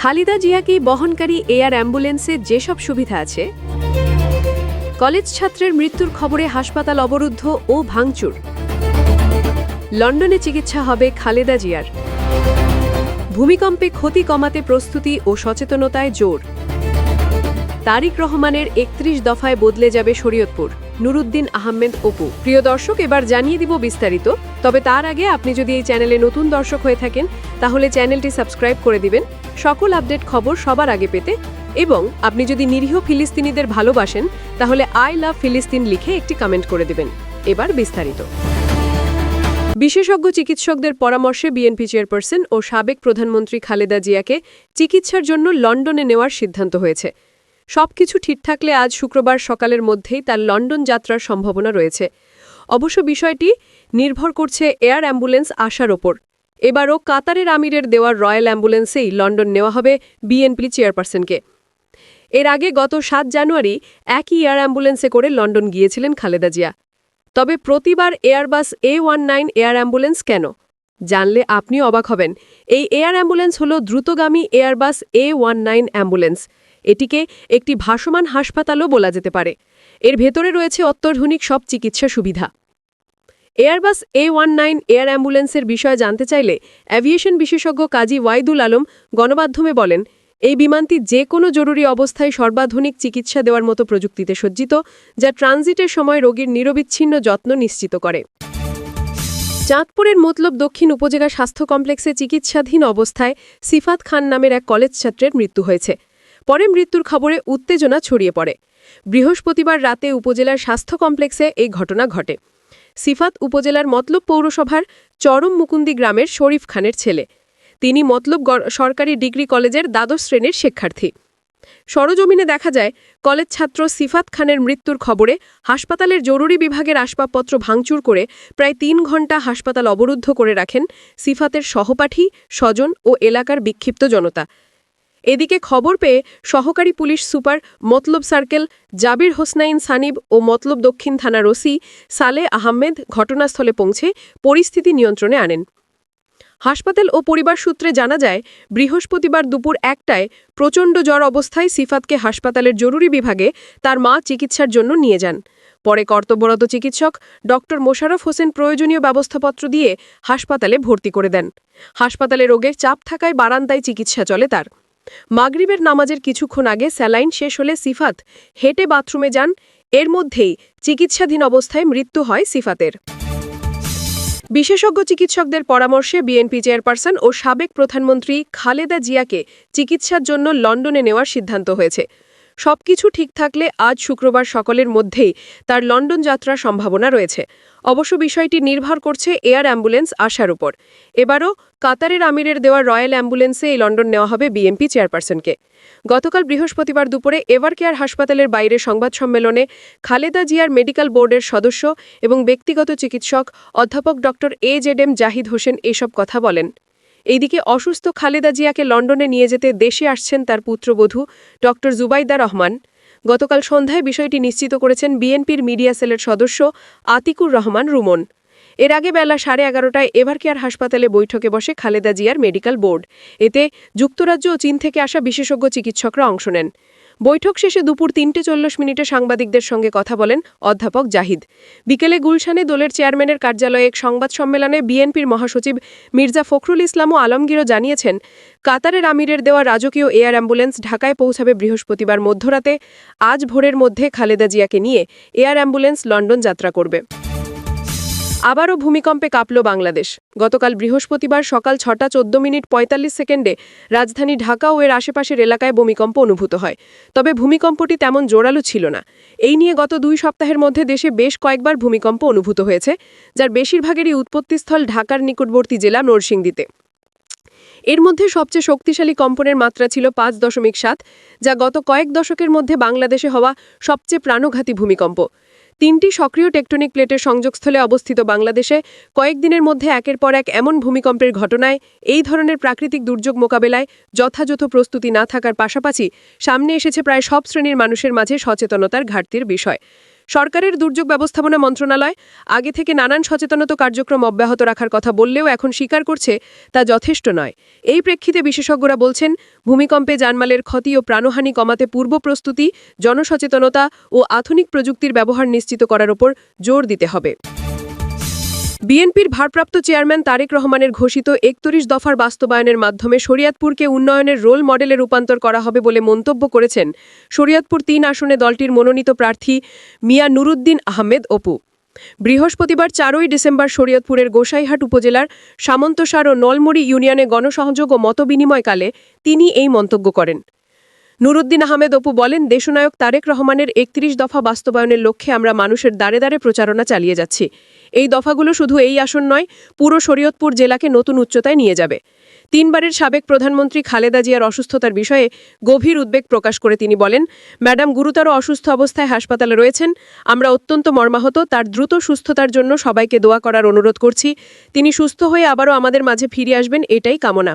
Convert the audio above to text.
খালিদা জিয়াকে বহনকারী এয়ার অ্যাম্বুলেন্সে যেসব সুবিধা আছে, কলেজ ছাত্রের মৃত্যুর খবরে হাসপাতাল অবরুদ্ধ ও ভাঙচুর। লন্ডনে চিকিৎসা হবে খালেদা জিয়ার। ভূমিকম্পে ক্ষতি কমাতে প্রস্তুতি ও সচেতনতায় জোর। তারিক রহমানের একত্রিশ দফায় বদলে যাবে শরীয়তপুর। নুরুদ্দিন আহমেদ অপু। প্রিয় দর্শক, এবার জানিয়ে দিব বিস্তারিত। তবে তার আগে আপনি যদি এই চ্যানেলে নতুন দর্শক হয়ে থাকেন, তাহলে চ্যানেলটি সাবস্ক্রাইব করে দিবেন। সকল আপডেট খবর সবার আগে পেতে এবং আপনি যদি নিরীহ ফিলিস্তিনিদের ভালোবাসেন, তাহলে আই লাভ ফিলিস্তিন লিখে একটি কমেন্ট করে দিবেন। এবার বিস্তারিত। বিশেষজ্ঞ চিকিৎসকদের পরামর্শে বিএনপি চেয়ারপারসন ও সাবেক প্রধানমন্ত্রী খালেদা জিয়াকে চিকিৎসার জন্য লন্ডনে নেওয়ার সিদ্ধান্ত হয়েছে। সবকিছু ঠিক থাকলে আজ শুক্রবার সকালের মধ্যেই তার লন্ডন যাত্রার সম্ভাবনা রয়েছে। অবশ্য বিষয়টি নির্ভর করছে এয়ার অ্যাম্বুলেন্স আসার ওপর। এবারও কাতারের আমিরের দেওয়ার রয়্যাল অ্যাম্বুলেন্সেই লন্ডন নেওয়া হবে বিএনপি চেয়ারপারসনকে। এর আগে গত সাত জানুয়ারি একই এয়ার অ্যাম্বুলেন্সে করে লন্ডন গিয়েছিলেন খালেদা জিয়া। তবে প্রতিবার Airbus A one nine air ambulance কেন? জানলে আপনিও অবাক হবেন। এই এয়ার অ্যাম্বুলেন্স হল দ্রুতগামী Airbus A one nine ambulance. এটিকে একটি ভাসমান হাসপাতালও বলা যেতে পারে। এর ভেতরে রয়েছে অত্যাধুনিক সব চিকিৎসা সুবিধা। Airbus A one nine air অ্যাম্বুলেন্সের বিষয়ে জানতে চাইলে অ্যাভিয়েশন বিশেষজ্ঞ কাজী ওয়াইদুল আলম গণমাধ্যমে বলেন, এই বিমানটি যে কোনো জরুরি অবস্থায় সর্বাধুনিক চিকিৎসা দেওয়ার মতো প্রযুক্তিতে সজ্জিত, যা ট্রানজিটের সময় রোগীর নিরবিচ্ছিন্ন যত্ন নিশ্চিত করে। চাঁদপুরের মতলব দক্ষিণ উপজেলা স্বাস্থ্য কমপ্লেক্সে চিকিৎসাধীন অবস্থায় সিফাত খান নামের এক কলেজ ছাত্রের মৃত্যু হয়েছে। পরে মৃত্যুর খবরে উত্তেজনা ছড়িয়ে পড়ে। বৃহস্পতিবার রাতে উপজেলার স্বাস্থ্য কমপ্লেক্সে এই ঘটনা ঘটে। সিফাত উপজেলার মতলব পৌরসভার চরম মুকুন্দি গ্রামের শরীফ খানের ছেলে। তিনি মতলব সরকারি ডিগ্রি কলেজের দ্বাদশ শ্রেণির শিক্ষার্থী। সরজমিনে দেখা যায়, কলেজ ছাত্র সিফাত খানের মৃত্যুর খবরে হাসপাতালের জরুরি বিভাগের আসবাবপত্র ভাঙচুর করে প্রায় তিন ঘণ্টা হাসপাতাল অবরুদ্ধ করে রাখেন সিফাতের সহপাঠী, স্বজন ও এলাকার বিক্ষিপ্ত জনতা। এদিকে খবর পেয়ে সহকারী police super Matlab circle Jabir Hosnain Sanib ও মতলব দক্ষিণ থানার ওসি সালে আহমেদ ঘটনাস্থলে পৌঁছে পরিস্থিতি নিয়ন্ত্রণে আনেন। হাসপাতাল ও পরিবার সূত্রে জানা যায়, বৃহস্পতিবার দুপুর একটায় প্রচণ্ড জ্বর অবস্থায় সিফাতকে হাসপাতালের জরুরি বিভাগে তার মা চিকিৎসার জন্য নিয়ে যান। পরে কর্তব্যরত চিকিৎসক ড মোশারফ হোসেন প্রয়োজনীয় ব্যবস্থাপত্র দিয়ে হাসপাতালে ভর্তি করে দেন। হাসপাতালে রোগের চাপ থাকায় বারান্দায় চিকিৎসা চলে তার। মাগরিবের নামাজের কিছুক্ষণ আগে স্যালাইন শেষ হলে সিফাত, হেঁটে বাথরুমে যান, এর মধ্যেই চিকিৎসাধীন অবস্থায় মৃত্যু হয় সিফাতের। বিশেষজ্ঞ চিকিৎসকদের পরামর্শে বিএনপি চেয়ারপারসন ও সাবেক প্রধানমন্ত্রী খালেদা জিয়াকে চিকিৎসার জন্য লন্ডনে নেওয়ার সিদ্ধান্ত হয়েছে। সবকিছু ঠিক থাকলে আজ শুক্রবার সকলের মধ্যেই তার লন্ডন যাত্রার সম্ভাবনা রয়েছে। অবশ্য বিষয়টি নির্ভর করছে এয়ার অ্যাম্বুলেন্স আসার উপর। এবারও কাতারের আমিরের দেওয়া রয়্যাল অ্যাম্বুলেন্সে এই লন্ডন নেওয়া হবে বিএনপি চেয়ারপারসনকে। গতকাল বৃহস্পতিবার দুপুরে এভার কেয়ার হাসপাতালের বাইরে সংবাদ সম্মেলনে খালেদা জিয়ার মেডিকেল বোর্ডের সদস্য এবং ব্যক্তিগত চিকিৎসক অধ্যাপক ড A Z M Zahid Hossain এসব কথা বলেন। এইদিকে অসুস্থ খালেদা জিয়াকে লন্ডনে নিয়ে যেতে দেশে আসছেন তার পুত্রবধূ ড জুবাইদা রহমান। গতকাল সন্ধ্যায় বিষয়টি নিশ্চিত করেছেন বিএনপির মিডিয়া সেলের সদস্য আতিকুর রহমান রুমন। এর আগে বেলা সাড়ে এগারোটায় এভারকেয়ার হাসপাতালে বৈঠকে বসে খালেদা জিয়ার মেডিকেল বোর্ড। এতে যুক্তরাজ্য ও চীন থেকে আসা বিশেষজ্ঞ চিকিৎসকরা অংশ নেন। বৈঠক শেষে দুপুর তিনটে চল্লিশ মিনিটে সাংবাদিকদের সঙ্গে কথা বলেন অধ্যাপক জাহিদ। বিকেলে গুলশানে দলের চেয়ারম্যানের কার্যালয়ে এক সংবাদ সম্মেলনে বিএনপির মহাসচিব মির্জা ফখরুল ইসলাম ও আলমগীরও জানিয়েছেন, কাতারের আমিরের দেওয়া রাজকীয় এয়ার অ্যাম্বুলেন্স ঢাকায় পৌঁছাবে বৃহস্পতিবার মধ্যরাতে। আজ ভোরের মধ্যে খালেদা জিয়াকে নিয়ে এয়ার অ্যাম্বুলেন্স লন্ডন যাত্রা করবে। আবারও ভূমিকম্পে কাঁপল বাংলাদেশ। গতকাল বৃহস্পতিবার সকাল ছটা চোদ্দ মিনিট পঁয়তাল্লিশ সেকেন্ডে রাজধানী ঢাকা ও এর আশেপাশের এলাকায় ভূমিকম্প অনুভূত হয়। তবে ভূমিকম্পটি তেমন জোরালো ছিল না। এই নিয়ে গত দুই সপ্তাহের মধ্যে দেশে বেশ কয়েকবার ভূমিকম্প অনুভূত হয়েছে, যার বেশিরভাগেরই উৎপত্তিস্থল ঢাকার নিকটবর্তী জেলা নরসিংদীতে। এর মধ্যে সবচেয়ে শক্তিশালী কম্পনের মাত্রা ছিল পাঁচ দশমিক সাত, যা গত কয়েক দশকের মধ্যে বাংলাদেশে হওয়া সবচেয়ে প্রাণঘাতী ভূমিকম্প। তিনটি সক্রিয় টেকটনিক প্লেটের সংযোগস্থলে অবস্থিত বাংলাদেশে কয়েকদিনের মধ্যে একের পর এক এমন ভূমিকম্পের ঘটনায় এই ধরনের প্রাকৃতিক দুর্যোগ মোকাবেলায় যথাযথ প্রস্তুতি না থাকার পাশাপাশি সামনে এসেছে প্রায় সব শ্রেণির মানুষের মাঝে সচেতনতার ঘাটতির বিষয়। সরকারের দুর্যোগ ব্যবস্থাপনা মন্ত্রণালয় আগে থেকে নানান সচেতনতা কার্যক্রম অব্যাহত রাখার কথা বললেও এখন স্বীকার করছে তা যথেষ্ট নয়। এই প্রেক্ষিতে বিশেষজ্ঞরা বলছেন, ভূমিকম্পে জানমালের ক্ষতি ও প্রাণহানি কমাতে পূর্ব প্রস্তুতি, জনসচেতনতা ও আধুনিক প্রযুক্তির ব্যবহার নিশ্চিত করার ওপর জোর দিতে হবে। বিএনপির ভারপ্রাপ্ত চেয়ারম্যান তারেক রহমানের ঘোষিত একত্রিশ দফার বাস্তবায়নের মাধ্যমে শরিয়াতপুরকে উন্নয়নের রোল মডেলে রূপান্তর করা হবে বলে মন্তব্য করেছেন শরিয়াতপুর তিন আসনে দলটির মনোনীত প্রার্থী মিয়া নুরুদ্দিন আহমেদ অপু। বৃহস্পতিবার চারই ডিসেম্বর শরীয়তপুরের গোসাইহাট উপজেলার সামন্তসার ও নলমুড়ি ইউনিয়নে গণসংযোগ ও মতবিনিময়কালে তিনি এই মন্তব্য করেন। নুরুদ্দিন আহমেদ অপু বলেন, দেশনায়ক তারেক রহমানের একত্রিশ দফা বাস্তবায়নের লক্ষ্যে আমরা মানুষের দ্বারে দ্বারে প্রচারণা চালিয়ে যাচ্ছি। এই দফাগুলো শুধু এই আসন নয়, পুরো শরীয়তপুর জেলাকে নতুন উচ্চতায় নিয়ে যাবে। তিনবারের সাবেক প্রধানমন্ত্রী খালেদা জিয়ার অসুস্থতার বিষয়ে গভীর উদ্বেগ প্রকাশ করে তিনি বলেন, ম্যাডাম গুরুতর অসুস্থ অবস্থায় হাসপাতালে রয়েছেন, আমরা অত্যন্ত মর্মাহত, তার দ্রুত সুস্থতার জন্য সবাইকে দোয়া করার অনুরোধ করছি। তিনি সুস্থ হয়ে আবারও আমাদের মাঝে ফিরে আসবেন, এটাই কামনা।